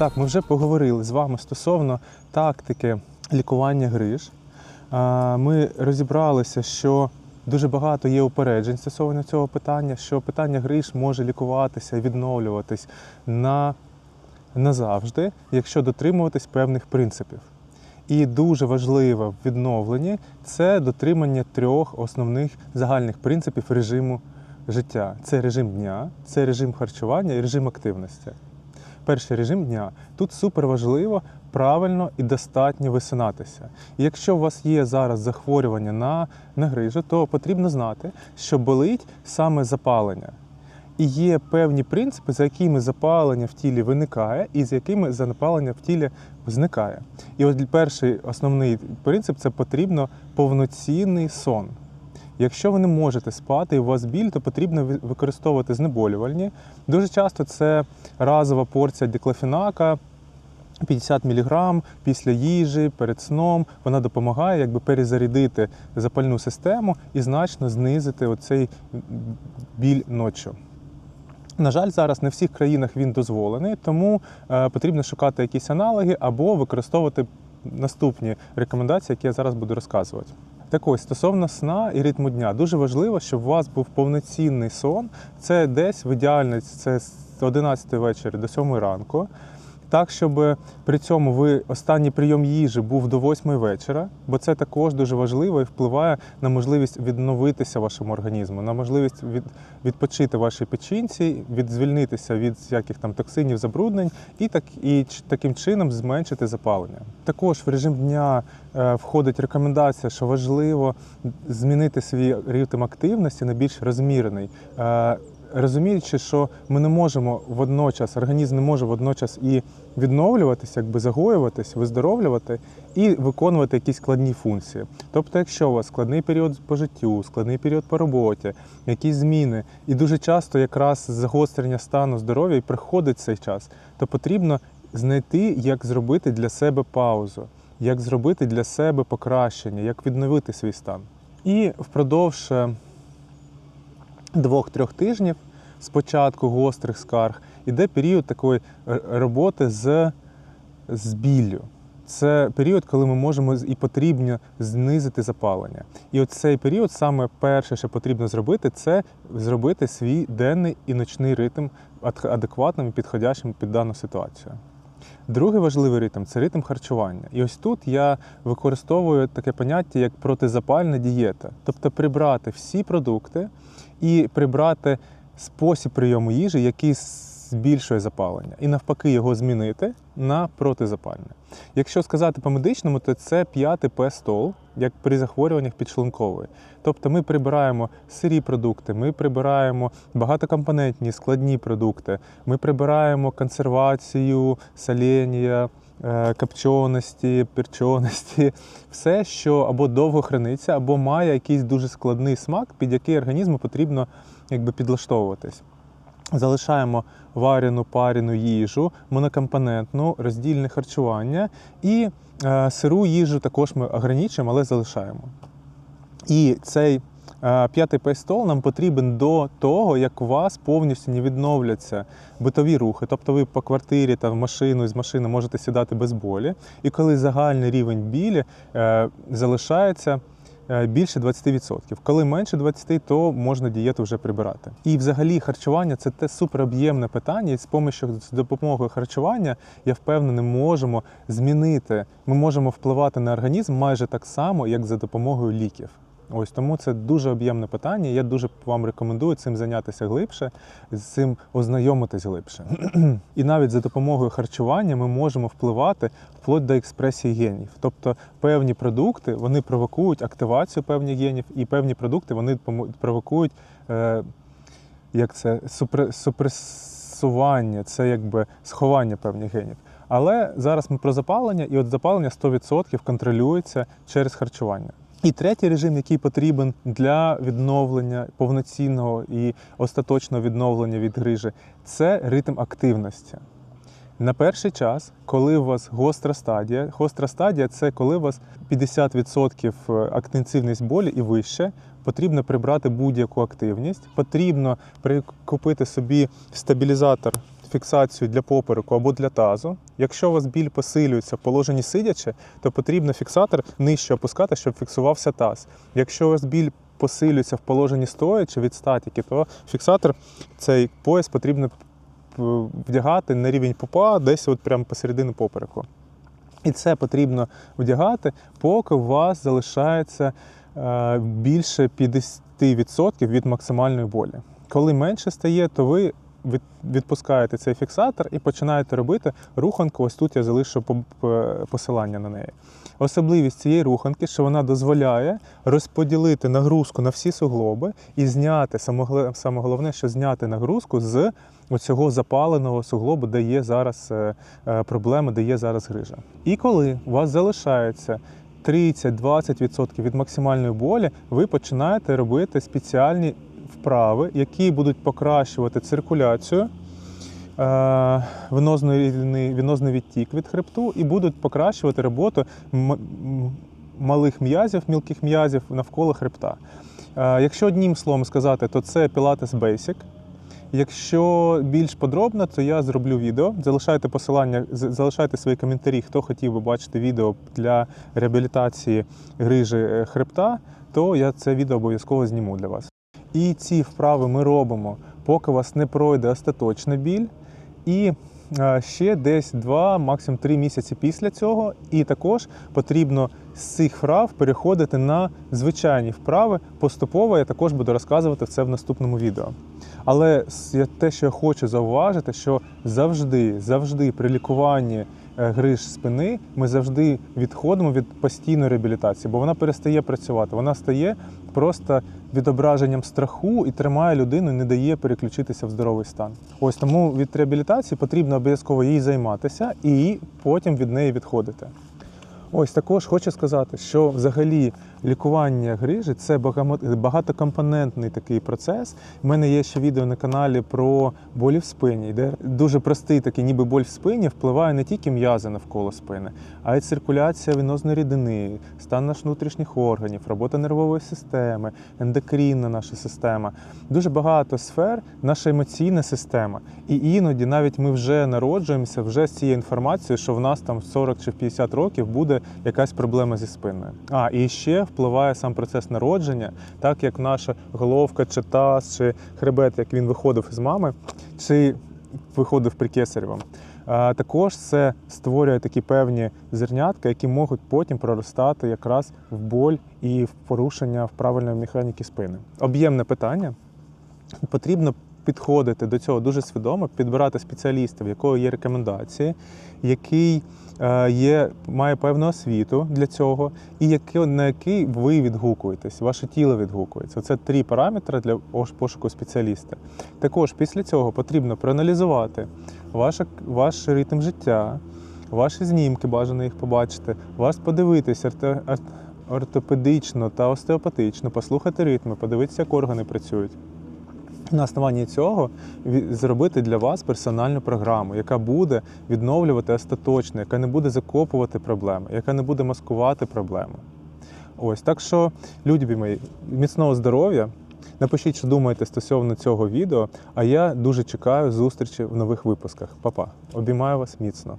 Так, ми вже поговорили з вами стосовно тактики лікування гриж. Ми розібралися, що дуже багато є упереджень стосовно цього питання, що питання гриж може лікуватися і відновлюватись на, назавжди, якщо дотримуватись певних принципів. І дуже важливе в відновленні це дотримання трьох основних загальних принципів режиму життя: це режим дня, це режим харчування і режим активності. Перший режим дня. Тут супер важливо правильно і достатньо висинатися. І якщо у вас є зараз захворювання на, на грижу, то потрібно знати, що болить саме запалення. І є певні принципи, за якими запалення в тілі виникає, і з якими запалення в тілі зникає. І от перший основний принцип це потрібно повноцінний сон. Якщо ви не можете спати і у вас біль, то потрібно використовувати знеболювальні. Дуже часто це разова порція диклофенака, 50 мг після їжі, перед сном. Вона допомагає якби перезарядити запальну систему і значно знизити оцей біль ночі. На жаль, зараз не в всіх країнах він дозволений, тому е, потрібно шукати якісь аналоги або використовувати наступні рекомендації, які я зараз буду розказувати. Так ось, стосовно сна і ритму дня, дуже важливо, щоб у вас був повноцінний сон. Це десь в ідеальності це з 11 вечора до 7 ранку. Так, щоб при цьому ви останній прийом їжі був до 8 вечора, бо це також дуже важливо і впливає на можливість відновитися вашому організму, на можливість від, відпочити вашій печінці, від звільнитися від всяких там токсинів, забруднень і так і таким чином зменшити запалення. Також в режим дня е, входить рекомендація, що важливо змінити свій ритм активності на більш розмірений. Е, Розуміючи, що ми не можемо водночас, організм не може водночас і відновлюватися, якби загоюватись, виздоровлювати і виконувати якісь складні функції. Тобто, якщо у вас складний період по життю, складний період по роботі, якісь зміни, і дуже часто якраз загострення стану здоров'я і приходить цей час, то потрібно знайти, як зробити для себе паузу, як зробити для себе покращення, як відновити свій стан. І впродовж е, двох-трьох тижнів з початку гострих скарг іде період такої роботи з, з біллю. Це період, коли ми можемо і потрібно знизити запалення. І от цей період, саме перше, що потрібно зробити, це зробити свій денний і ночний ритм адекватним і підходящим під дану ситуацію. Другий важливий ритм це ритм харчування. І ось тут я використовую таке поняття як протизапальна дієта, тобто прибрати всі продукти і прибрати спосіб прийому їжі, який збільшує запалення, і навпаки його змінити на протизапальне. Якщо сказати по-медичному, то це п'ятий П-стол, як при захворюваннях підшлункової. Тобто ми прибираємо сирі продукти, ми прибираємо багатокомпонентні складні продукти, ми прибираємо консервацію, соління, е, копченості, перченості, все, що або довго храниться, або має якийсь дуже складний смак, під який організму потрібно якби, підлаштовуватись. Залишаємо варену парену їжу, монокомпонентну, роздільне харчування і е, сиру їжу також ми ограничуємо, але залишаємо. І цей п'ятий пейстол нам потрібен до того, як у вас повністю не відновляться битові рухи. Тобто ви по квартирі та в машину з машини можете сідати без болі. І коли загальний рівень білі е, залишається е, більше 20%. Коли менше 20%, то можна дієту вже прибирати. І взагалі харчування це те супероб'ємне питання, і з помощью з допомогою харчування, я впевнений, можемо змінити. Ми можемо впливати на організм майже так само, як за допомогою ліків. Ось тому це дуже об'ємне питання. Я дуже вам рекомендую цим зайнятися глибше, з цим ознайомитись глибше. І навіть за допомогою харчування ми можемо впливати вплоть до експресії генів. Тобто певні продукти вони провокують активацію певних генів, і певні продукти вони провокують е, як це супре, супресування, це якби сховання певних генів. Але зараз ми про запалення, і от запалення 100% контролюється через харчування. І третій режим, який потрібен для відновлення повноцінного і остаточного відновлення від грижі, це ритм активності. На перший час, коли у вас гостра стадія, гостра стадія це коли у вас 50% активність болі і вище, потрібно прибрати будь-яку активність, потрібно прикупити собі стабілізатор фіксацію для попереку або для тазу. Якщо у вас біль посилюється в положенні сидячи, то потрібно фіксатор нижче опускати, щоб фіксувався таз. Якщо у вас біль посилюється в положенні стоячи від статіки, то фіксатор цей пояс потрібно е, вдягати на рівень пупа, десь от прямо посередину попереку. І це потрібно вдягати, поки у вас залишається е, більше 50% від максимальної болі. Коли менше стає, то ви відпускаєте цей фіксатор і починаєте робити руханку. Ось тут я залишу по- по- посилання на неї. Особливість цієї руханки, що вона дозволяє розподілити нагрузку на всі суглоби і зняти саме головне, що зняти нагрузку з оцього запаленого суглобу, де є зараз е, е, проблеми, де є зараз грижа. І коли у вас залишається 30-20% від максимальної болі, ви починаєте робити спеціальні вправи, які будуть покращувати циркуляцію. е, венозний відтік від хребту і будуть покращувати роботу малих м'язів, мілких м'язів навколо хребта. Е, Якщо одним словом сказати, то це Pilates Basic. Якщо більш подробно, то я зроблю відео. Залишайте посилання, залишайте свої коментарі, хто хотів би бачити відео для реабілітації грижі е, хребта, то я це відео обов'язково зніму для вас. І ці вправи ми робимо, поки вас не пройде остаточна біль. І е, ще десь 2, максимум 3 місяці після цього. І також потрібно з цих вправ переходити на звичайні вправи. Поступово я також буду розказувати це в наступному відео. Але те, що я хочу зауважити, що завжди, завжди при лікуванні гриж спини ми завжди відходимо від постійної реабілітації, бо вона перестає працювати. Вона стає просто відображенням страху і тримає людину, не дає переключитися в здоровий стан. Ось тому від реабілітації потрібно обов'язково їй займатися і потім від неї відходити. Ось також хочу сказати, що взагалі лікування грижі це багатокомпонентний такий процес. У мене є ще відео на каналі про болі в спині, де дуже простий такий, ніби боль в спині, впливає не тільки м'язи навколо спини, а й циркуляція венозної рідини, стан наших внутрішніх органів, робота нервової системи, ендокринна наша система. Дуже багато сфер, наша емоційна система. І іноді навіть ми вже народжуємося вже з цією інформацією, що в нас там в 40 чи в 50 років буде якась проблема зі спиною. А і ще впливає сам процес народження, так як наша головка, чи таз, чи хребет, як він виходив із мами, чи виходив при кесаревому. Також це створює такі певні зернятка, які можуть потім проростати якраз в боль і в порушення в правильної механіки спини. Об'ємне питання. Потрібно підходити до цього дуже свідомо, підбирати спеціаліста, в якого є рекомендації, який е, є, має певну освіту для цього, і який, на який ви відгукуєтесь, ваше тіло відгукується. Це три параметри для пошуку спеціаліста. Також після цього потрібно проаналізувати ваше, ваш ритм життя, ваші знімки, бажано їх побачити, вас подивитися ортопедично та остеопатично, послухати ритми, подивитися, як органи працюють. На основанні цього зробити для вас персональну програму, яка буде відновлювати остаточно, яка не буде закопувати проблеми, яка не буде маскувати проблеми. Ось так що, любі мої, міцного здоров'я. Напишіть, що думаєте стосовно цього відео. А я дуже чекаю зустрічі в нових випусках. Па-па. Обіймаю вас міцно.